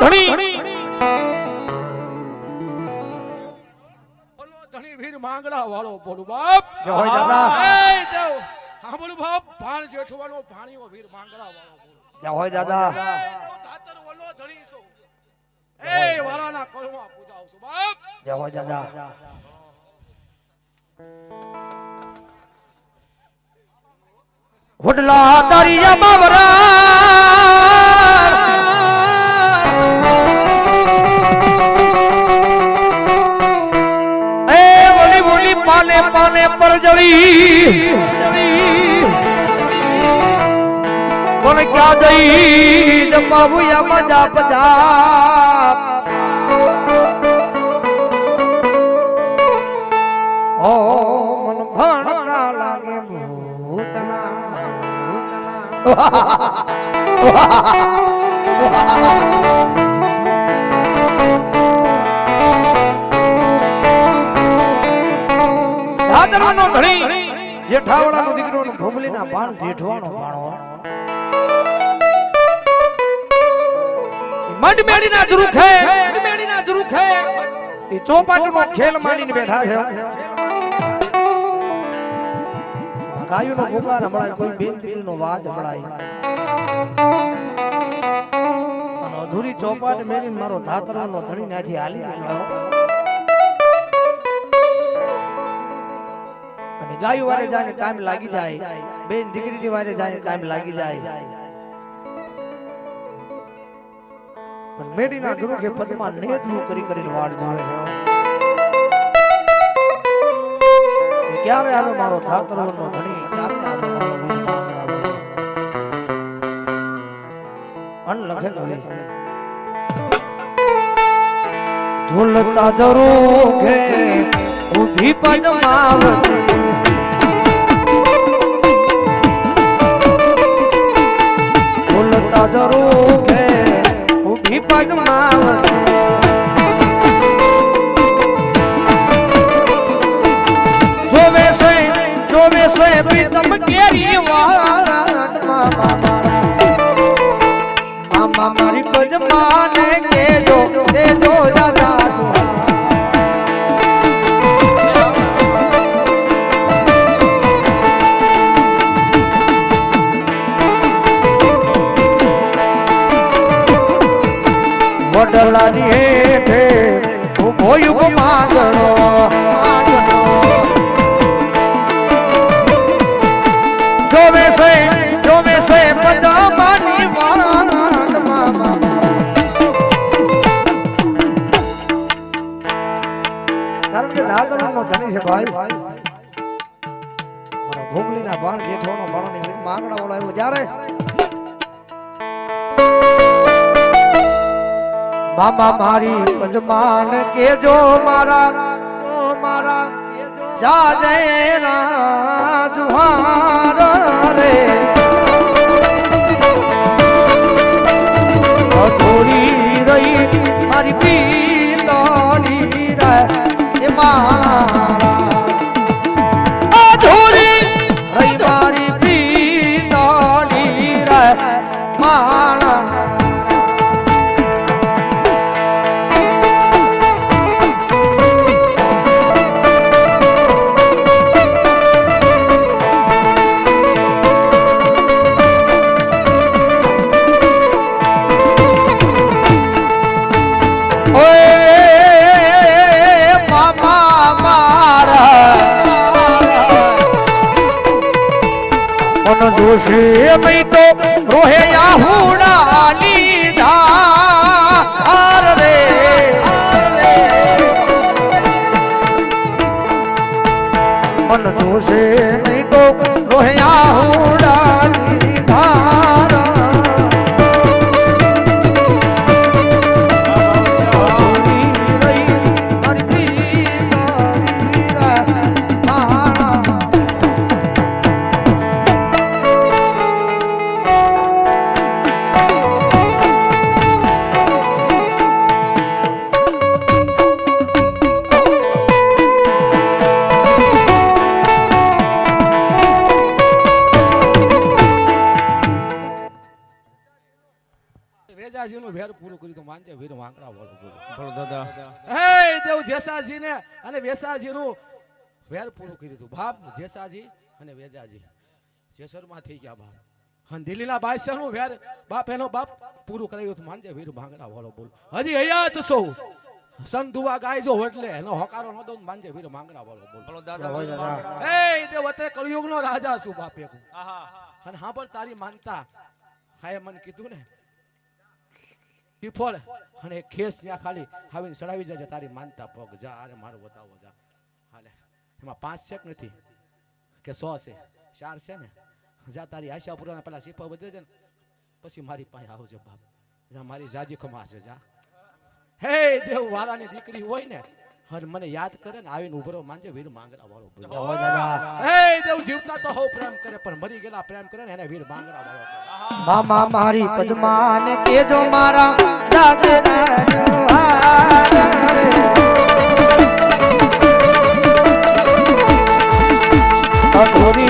ધણી. ધણી વીર માંગલા વાળો બોલું બાપ. જય દાદા. એ દેવ હા બોલું બાપ ભાણ જેઠવાનો ભાણીઓ વીર માંગલા વાળો જય હોય દાદા. દાતર ઓલો ધણી છો. એ વાળાના કળમાં પૂજાવ છો બાપ. જય હોય દાદા. વડલા તારી બાવરા. ક્યાં જઈ બાબુયા મજા પજા ઓ મન ભણકા લાગે ભૂતના. ભાદરવાનો ઘણી. જેઠાવાળાનો દીકરો ભોગલીના પાણ જેઠવાનો પાણો. મંડ મેળીના ધ્રુખે. મંડ મેળીના ધ્રુખે. એ ચોપાટનો ખેલ માંડીને બેઠા છે. ગાયોનો પુકાર હમણાં કોઈ બેન દીકરીનો વાદ હમણાં અને અધૂરી ચોપાટ મેળીને મારો ધાતરવાનો ધણી નાથી હાલી અને ગાયો વારે જાને કામ લાગી જાય. બેન દીકરીની વારે જાને કામ લાગી જાય. પણ મેડીના કે પદમાં નેતનું કરી કરીને વાડ જાણે છે ક્યારે આવે મારો ધાતરવનો ધણી? ક્યારે આવે મારો વીર માંગડાનો? અન લખે કવિ. ઝૂલતા જરૂખે ઊભી પદમાવતી. ઝૂલતા પદમાવતી જોવે છે જોવે છે પ્રીતમ કેરી વાટ મામા મારા મામા મારી પદમાને કેજો કેજો જો જો વડલાની હેઠે ઊભો યુગ માંગણો. જોવે છે, જોવે પદામાની વાટ કારણ કે ધાગરનો ધણી છે ભાઈ. માંગણા વાળો આવ્યો. જ્યારે મામા મારી પજમાન કેજો મારા મારા જા જય રાજુહાર જોશે મેં તો રોહે આહુડા લીધા. વેજાજીનું વેર પૂરું કર્યું તો માનજે વીર વાંકડા વાળો બોલું દાદા. હે દેવ જેસાજીને અને વેસાજીનું વેર પૂરું કર્યું હતું બાપ જેસાજી અને વેજાજી. જેસરમાં થઈ ગયા બાપ. હા દિલ્હીના બાદશાહનું વેર બાપ એનો બાપ પૂરું કરાયું હતું માનજે વીર ભાંગડા વાળો બોલ. હજી હયાત છો. સંધુવા ગાય જો એટલે એનો હોકારો ન દઉં માનજે વીર માંગડા વાળો બોલ. બોલો દાદા. એ તે વતે કળિયુગનો રાજા છું બાપ એક. અને હા પણ તારી માનતા. હા એ મને કીધું ને ટીફોળ અને ખેસ ત્યાં ખાલી આવીને ચડાવી જજે તારી માનતા પગ. જા અરે મારું બતાવો, જા. હાલે. એમાં પાંચ છેક નથી, કે સો છે, ચાર છે ને. જા, તારી આશા પૂરાના પેલા સિપા વધે છે ને. પછી મારી પાસે આવજો બાપ. જા, મારી જાજી ખમા છે જા. હે, દેવ વાળાની દીકરી હોય ને અને મને યાદ કરે ને આવીને ઉભરો માંજે વીર માંગરા વાળો હે દેવ જીવતા તો હો પ્રેમ કરે પણ મરી ગયેલા પ્રેમ કરે ને એને વીર માંગરા વાળો. મામા મારી પદ્માને કેજો મારા અધૂરી